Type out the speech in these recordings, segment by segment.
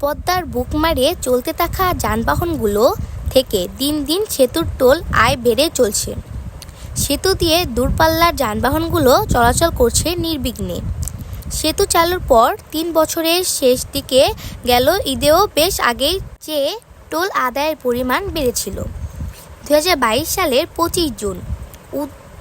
পদ্মার বুক মারিয়ে চলতে থাকা যানবাহনগুলো থেকে দিন দিন সেতুর টোল আয় বেড়ে চলছে। সেতু দিয়ে দূরপাল্লার যানবাহনগুলো চলাচল করছে নির্বিঘ্নে। সেতু চালুর পর তিন বছরের শেষ দিকে গেল ঈদেও বেশ আগেই চেয়ে টোল আদায়ের পরিমাণ বেড়েছিল। দুই হাজার বাইশ সালের পঁচিশ জুন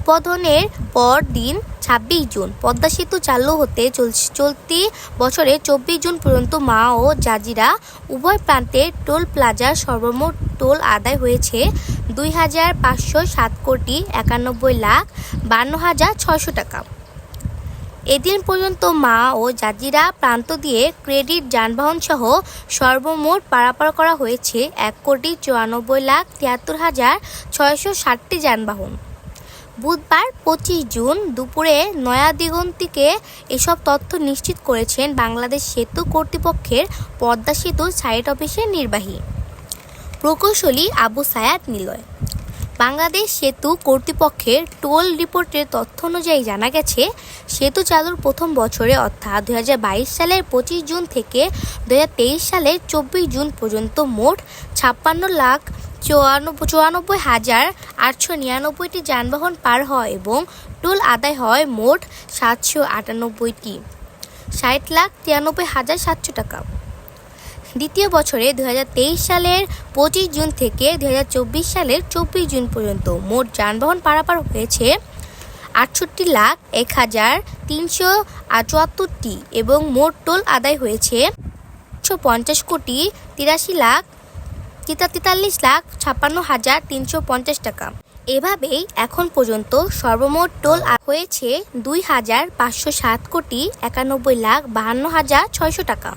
উদ্বোধনের পর দিন ছাব্বিশ জুন, পদ্মা সেতু চালু হতে চল- চলতি বছরে চব্বিশ জুন পর্যন্ত মা ও জাজিরা উভয় প্রান্তে টোল প্লাজার সর্বমোট টোল আদায় হয়েছে দুই হাজার পাঁচশো সাত কোটি একানব্বই লাখ বান্ন হাজার ছয়শো টাকা। এদিন পর্যন্ত মা ও জাজিরা প্রান্ত দিয়ে ক্রেডিট যানবাহন সহ সর্বমোট পারাপার করা হয়েছে এক কোটি চুরানব্বই লাখ তিয়াত্তর হাজার ছয়শো ষাটটি যানবাহন। বুধবার পঁচিশ জুন দুপুরে নয়াদিগন্তিকে এসব তথ্য নিশ্চিত করেছেন বাংলাদেশ সেতু কর্তৃপক্ষের পদ্মা সেতু সাইট অফিসের নির্বাহী। প্রকৌশলী আবু সায়াদ নিলয়। বাংলাদেশ সেতু কর্তৃপক্ষের টোল রিপোর্টের তথ্য অনুযায়ী জানা গেছে, সেতু চালুর প্রথম বছরে অর্থাৎ দু হাজার বাইশ সালের পঁচিশ জুন থেকে দু সালের চব্বিশ জুন পর্যন্ত মোট ছাপ্পান্ন লাখ চুয়ানব্বই হাজার আটশো নিরানব্বইটি যানবাহন পার হয় এবং টোল আদায় হয় মোট সাতশো আটানব্বইটি। ষাট লাখ তিরানব্বই হাজার সাতশো টাকা। দ্বিতীয় বছরে দু হাজার তেইশ সালের পঁচিশ জুন থেকে দু হাজার চব্বিশ সালের চব্বিশ জুন পর্যন্ত মোট যানবাহন পারাপার হয়েছে আটষট্টি লাখ এক হাজার তিনশো চুয়াত্তরটি এবং মোট টোল আদায় হয়েছে একশো পঞ্চাশ কোটি তিরাশি লাখ তেতা- তেতাল্লিশ লাখ ছাপ্পান্ন হাজার তিনশো পঞ্চাশ টাকা। এভাবেই এখন পর্যন্ত সর্বমোট টোল হয়েছে দুই হাজার পাঁচশো সাত কোটি একানব্বই লাখ বাহান্ন হাজার ছয়শো টাকা।